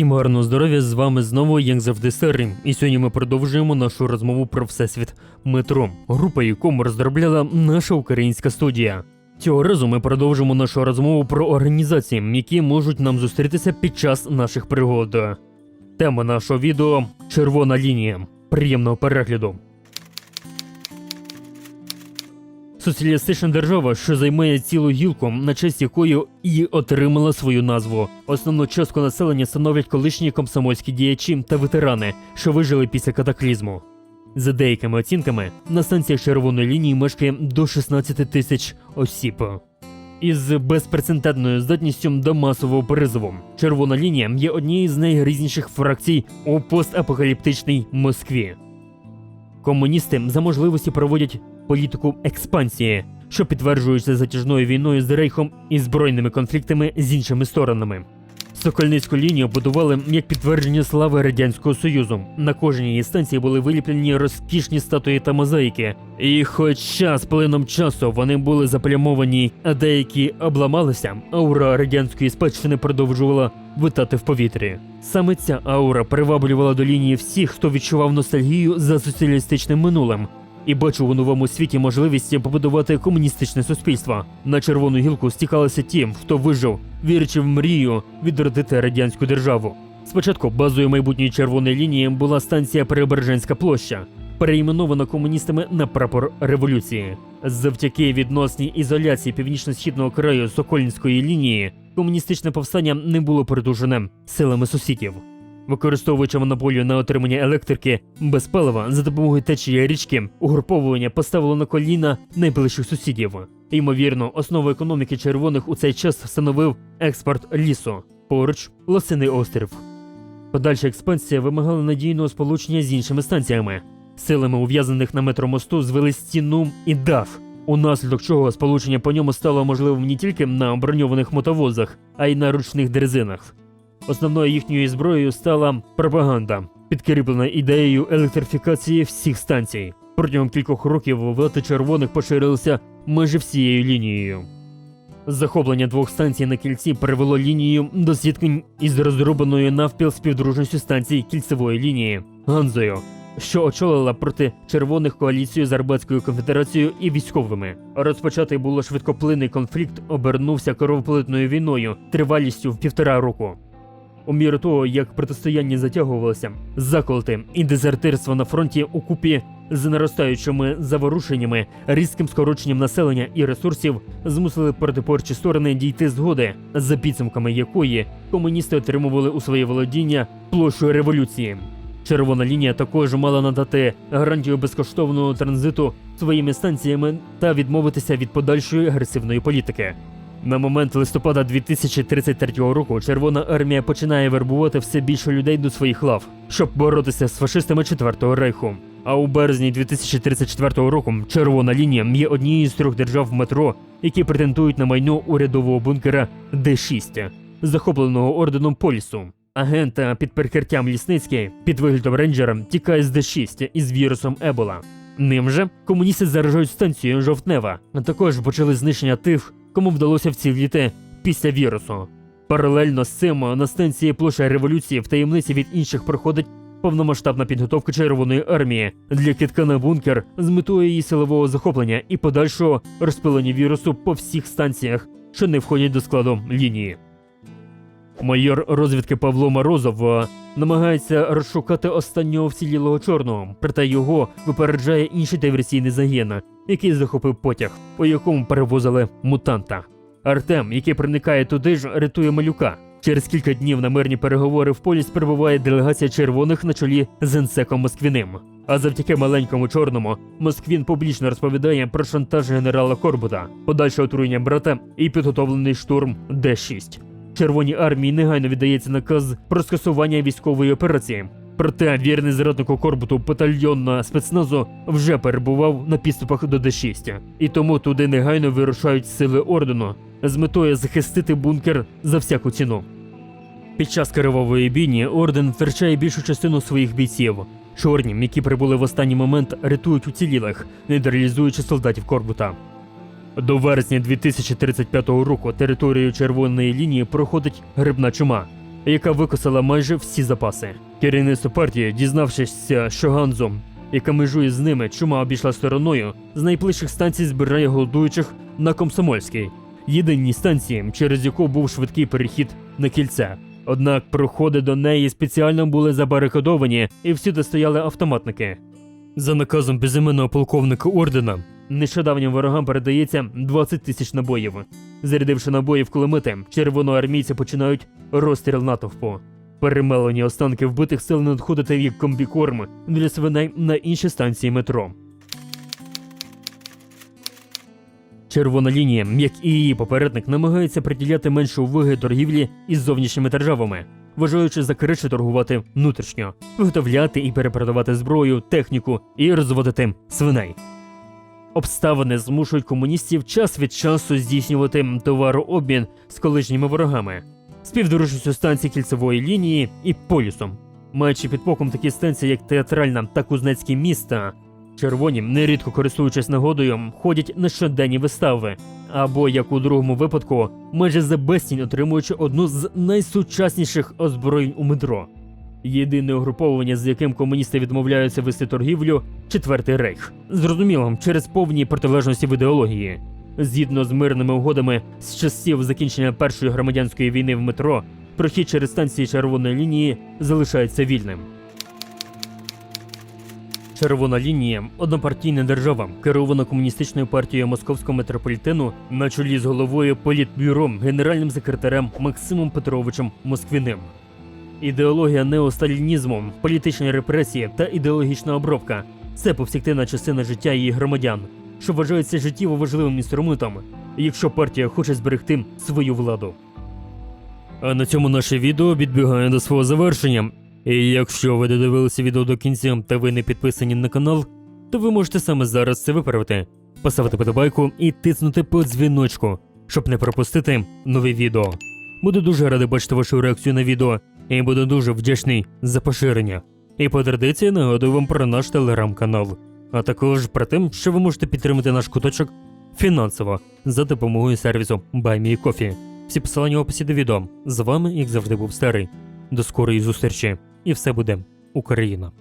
Всім гарного здоров'я, з вами знову як завжди Серрі. І сьогодні ми продовжуємо нашу розмову про всесвіт метро, група, якому розробляла наша українська студія. Цього разу ми продовжимо нашу розмову про організації, які можуть нам зустрітися під час наших пригод. Тема нашого відео червона лінія. Приємного перегляду. Соціалістична держава, що займає цілу гілку, на честь якої і отримала свою назву. Основну частку населення становлять колишні комсомольські діячі та ветерани, що вижили після катаклізму. За деякими оцінками, на станціях червоної лінії мешкає до 16 тисяч осіб. Із безпрецедентною здатністю до масового призову. Червона лінія є однією з найгрізніших фракцій у постапокаліптичній Москві. Комуністи за можливості проводять політику експансії, що підтверджується затяжною війною з Рейхом і збройними конфліктами з іншими сторонами. Сокольницьку лінію будували як підтвердження слави Радянського Союзу. На кожній її станції були виліплені розкішні статуї та мозаїки. І хоча з плином часу вони були заплямовані, а деякі обламалися, аура радянської спадщини продовжувала витати в повітрі. Саме ця аура приваблювала до лінії всіх, хто відчував ностальгію за соціалістичним минулим. І бачив у новому світі можливість побудувати комуністичне суспільство. На червону гілку стікалися ті, хто вижив, вірячи в мрію відродити радянську державу. Спочатку базою майбутньої червоної лінії була станція Преображенська площа, переіменована комуністами на прапор революції. Завдяки відносній ізоляції північно-східного краю Сокольницької лінії комуністичне повстання не було придушене силами сусідів. Використовуючи монополію на отримання електрики без палива за допомогою течії річки, угруповування поставило на коліна найближчих сусідів. Ймовірно, основу економіки червоних у цей час становив експорт лісу, поруч Лосиний острів. Подальша експансія вимагала надійного сполучення з іншими станціями. Силами ув'язаних на метромосту звели стіну і дах, унаслідок чого сполучення по ньому стало можливим не тільки на броньованих мотовозах, а й на ручних дрезинах. Основною їхньою зброєю стала пропаганда, підкріплена ідеєю електрифікації всіх станцій. Протягом кількох років влада червоних поширилися майже всією лінією. Захоплення двох станцій на кільці привело лінію до зіткнень із розробленою навпіл співдружністю станцій кільцевої лінії Ганзою, що очолила проти червоних коаліцію з Арбатською конфедерацією і військовими. Розпочатий було швидкоплинний конфлікт, обернувся кровопролитною війною тривалістю в півтора року. У міру того, як протистояння затягувалося, заколоти і дезертирство на фронті у купі з наростаючими заворушеннями, різким скороченням населення і ресурсів змусили протипорчі сторони дійти згоди, за підсумками якої комуністи отримували у своє володіння площу революції. Червона лінія також мала надати гарантію безкоштовного транзиту своїми станціями та відмовитися від подальшої агресивної політики. На момент листопада 2033 року Червона армія починає вербувати все більше людей до своїх лав, щоб боротися з фашистами Четвертого рейху. А у березні 2034 року Червона лінія є однією з трьох держав метро, які претендують на майно урядового бункера Д6, захопленого орденом Полісу. Агента під прикриттям Лісницький під виглядом рейнджера тікає з Д6 із вірусом Ебола. Ним же комуністи заражають станцію Жовтнева, а також почали знищення тих, кому вдалося вціліти після вірусу. Паралельно з цим на станції площа революції в таємниці від інших проходить повномасштабна підготовка Червоної армії для китка на бункер з метою її силового захоплення і подальшого розпилення вірусу по всіх станціях, що не входять до складу лінії. Майор розвідки Павло Морозов е, намагається розшукати останнього вцілілого чорного, проте його випереджає інший диверсійний загін, який захопив потяг, у якому перевозили мутанта. Артем, який проникає туди ж, рятує малюка. Через кілька днів на мирні переговори в поліс прибуває делегація червоних на чолі з Енсеком Москвіним. А завдяки маленькому чорному Москвін публічно розповідає про шантаж генерала Корбута, подальше отруєння брата і підготовлений штурм Д-6. Червоній армії негайно віддається наказ про скасування військової операції. Проте вірний зраднику Корбуту батальйон спецназу вже перебував на підступах до Д6, і тому туди негайно вирушають сили ордену з метою захистити бункер за всяку ціну. Під час кривавої бійні орден втрачає більшу частину своїх бійців. Чорні, які прибули в останній момент, рятують уцілілих, нейтралізуючи солдатів Корбута. До вересня 2035 року територією червоної лінії проходить грибна чума. яка викосила майже всі запаси. Керівництво партії, дізнавшися, що Ганзо, яка межує з ними, чума обійшла стороною, з найближчих станцій збирає голодуючих на Комсомольській, єдиній станції, через яку був швидкий перехід на кільце. Однак проходи до неї спеціально були забарикадовані і всюди стояли автоматники. За наказом безіменного полковника ордена, нещодавнім ворогам передається 20 тисяч набоїв. Зарядивши набої в кулемети, червоноармійці починають розстріл натовпу. Перемелені останки вбитих сил надходити як комбікорм для свиней на інші станції метро. Червона лінія, як і її попередник, намагається приділяти менше уваги торгівлі із зовнішніми державами, вважаючи за краще торгувати внутрішньо, виготовляти і перепродавати зброю, техніку і розводити свиней. Обставини змушують комуністів час від часу здійснювати товарообмін з колишніми ворогами, співдорожністю станції кільцевої лінії і полюсом, маючи під боком такі станції, як театральна та кузнецькі міста. Червоні, нерідко користуючись нагодою, ходять на щоденні вистави, або, як у другому випадку, майже за безцінь отримуючи одну з найсучасніших озброєнь у метро. Єдине угруповання, з яким комуністи відмовляються вести торгівлю Четвертий рейх. Зрозуміло, через повні протилежності в ідеології. Згідно з мирними угодами з часів закінчення першої громадянської війни в метро, прохід через станції червоної лінії залишається вільним. Червона лінія однопартійна держава, керована комуністичною партією московського метрополітену на чолі з головою політбюро генеральним секретарем Максимом Петровичем Москвіним. Ідеологія неосталінізму, політичні репресії та ідеологічна обробка це повсякденна частина життя її громадян, що вважається життєво важливим інструментом, якщо партія хоче зберегти свою владу. А на цьому наше відео відбігає до свого завершення. І якщо ви додивилися відео до кінця та ви не підписані на канал, то ви можете саме зараз це виправити, поставити подобайку і тиснути по дзвіночку, щоб не пропустити нові відео. Буду дуже радий бачити вашу реакцію на відео і буду дуже вдячний за поширення. І по традиції нагадую вам про наш телеграм-канал, а також про те, що ви можете підтримати наш куточок фінансово за допомогою сервісу BuyMeCoffee. Всі посилання в описі до відео. З вами, як завжди, був старий. До скорої зустрічі, і все буде Україна!